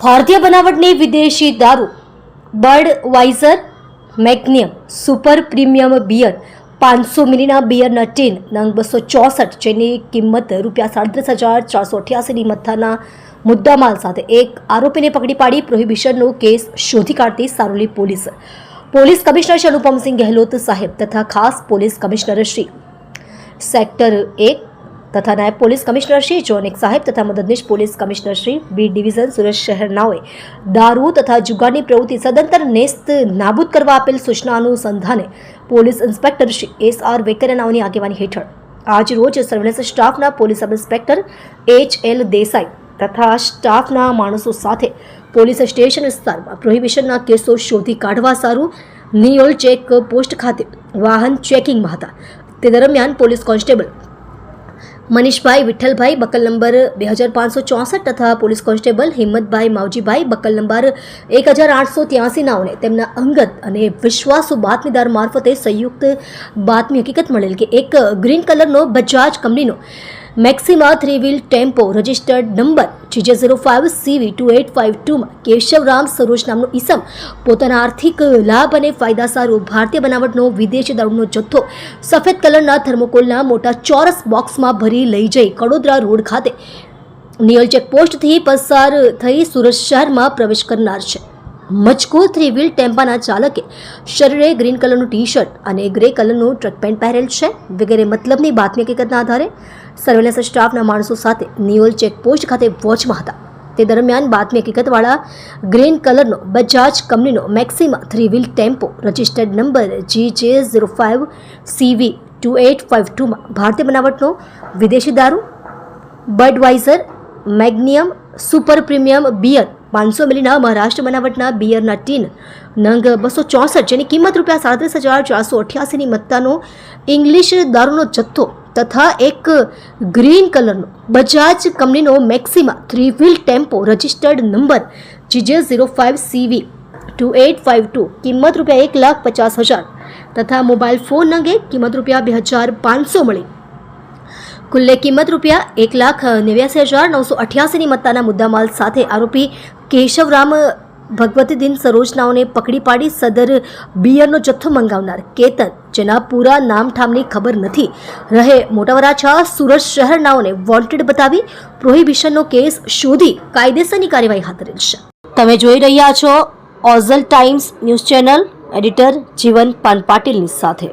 ભારતીય બનાવટની વિદેશી દારૂ, Budweiser magnum super premium beer, પાંચસો મિલીના બિયરના ટીન નંગ બસો ચોસઠ જેની કિંમત રૂપિયા સાડત્રીસ હજાર ચારસો અઠ્યાસીની મથ્થાના મુદ્દામાલ સાથે એક આરોપીને પકડી પાડી પ્રોહિબિશનનો કેસ શોધી કાઢતી Saroli police. Police commissioner Shri Anupamsinh Gehlot saheb તથા ખાસ પોલીસ કમિશનર શ્રી સેક્ટર એક તથા નાયબ પોલીસ કમિશનર શ્રી જોનિક સાહેબ તથા મદદનીશ police commissioner Shri B division Surat શહેરનાઓએ દારૂ તથા જુગારની પ્રવૃત્તિ સદંતર નેસ્ત નાબૂદ કરવા આપેલ સૂચના અનુસંધાને police inspector Shri S R વેકરનાઓની આગેવાની હેઠળ આજ રોજ સર્વેલન્સ સ્ટાફના police sub inspector H L Desai તથા સ્ટાફના માણસો સાથે પોલીસ સ્ટેશન વિસ્તારમાં પ્રોહિબિશનના કેસો શોધી કાઢવા સારું નિયોલ ચેક પોસ્ટ ખાતે વાહન ચેકિંગમાં હતા. તે દરમિયાન police constable Manishbhai, Vitthalbhai, buckle number બે હજાર પાંચસો ચોસઠ તથા police constable Himmatbhai Mavjibhai, buckle number એક હજાર આઠસો ત્યાસી નાઓને તેમના અંગત અને વિશ્વાસુ બાતમીદાર મારફતે સંયુક્ત બાતમી હકીકત મળેલ કે એક ગ્રીન કલરનો બજાજ કંપનીનો Maxima three wheel tempo registered number GJ zero five CV two eight five ટુમાં Keshavram Saroj નામનો ઈસમ પોતાના આર્થિક લાભ અને ફાયદા સારું ભારતીય બનાવટનો વિદેશી દારૂનો જથ્થો સફેદ કલરના થર્મોકોલના મોટા ચોરસ બોક્સમાં ભરી લઈ જઈ કડોદરા રોડ ખાતે. નિયલ ચેકપોસ્ટથી પસાર થઈ સુરત શહેરમાં પ્રવેશ કરનાર છે. મજકૂર થ્રી વ્હીલ ટેમ્પાના ચાલકે શરીરે ગ્રીન કલરનું ટી શર્ટ અને ગ્રે કલરનું ટ્રક પેન્ટ પહેરેલ છે. વગેરે મતલબની બાતમી હકીકતના આધારે સર્વેલન્સ સ્ટાફના માણસો સાથે નિયોલ ચેકપોસ્ટ ખાતે વોચમાં હતા. તે દરમિયાન બાતમી હકીકતવાળા ગ્રીન કલરનો બજાજ કંપનીનો Maxima three wheel tempo registered number G J zero five CV two eight five ટુમાં ભારતીય બનાવટનો વિદેશી દારૂ Budweiser magnum super premium beer પાંચસો મિલીના મહારાષ્ટ્ર બનાવટના બિયરના ટીન, નંગ બસો ચોસઠ, જેની કિંમત રૂપિયા સાડત્રીસ હજાર ચારસો અઠ્યાસીની મત્તાનો ઇંગ્લિશ દારૂનો જથ્થો તથા એક ગ્રીન કલરનો બજાજ કંપનીનો Maxima three wheel tempo registered number GJ zero five CV two eight five two, કિંમત રૂપિયા એક લાખ પચાસ હજાર તથા મોબાઈલ ફોન અંગે કિંમત રૂપિયા બે હજાર પાંચસો મળી. કુલ્લે કિંમત રૂપિયા એક લાખ નેવ્યાસી હજાર નવસો અઠ્યાસીની મત્તાના મુદ્દામાલ સાથે આરોપી કેશવરામ ભગવતી દિન સરોજનાઓને પકડી પાડી સદર બિયરનો જથ્થો મંગાવનાર કેતન, જેના પૂરા નામઠામની ખબર નથી. રહે મોટાવરા છ સુરત શહેરનાઓને વોન્ટેડ બતાવી પ્રોહિબિશનનો કેસ શોધી કાયદેસરની કાર્યવાહી હાથ ધરેલ છે. તમે જોઈ રહ્યા છો Ozal Times news channel, editor Jivan Pan પાટીલની સાથે.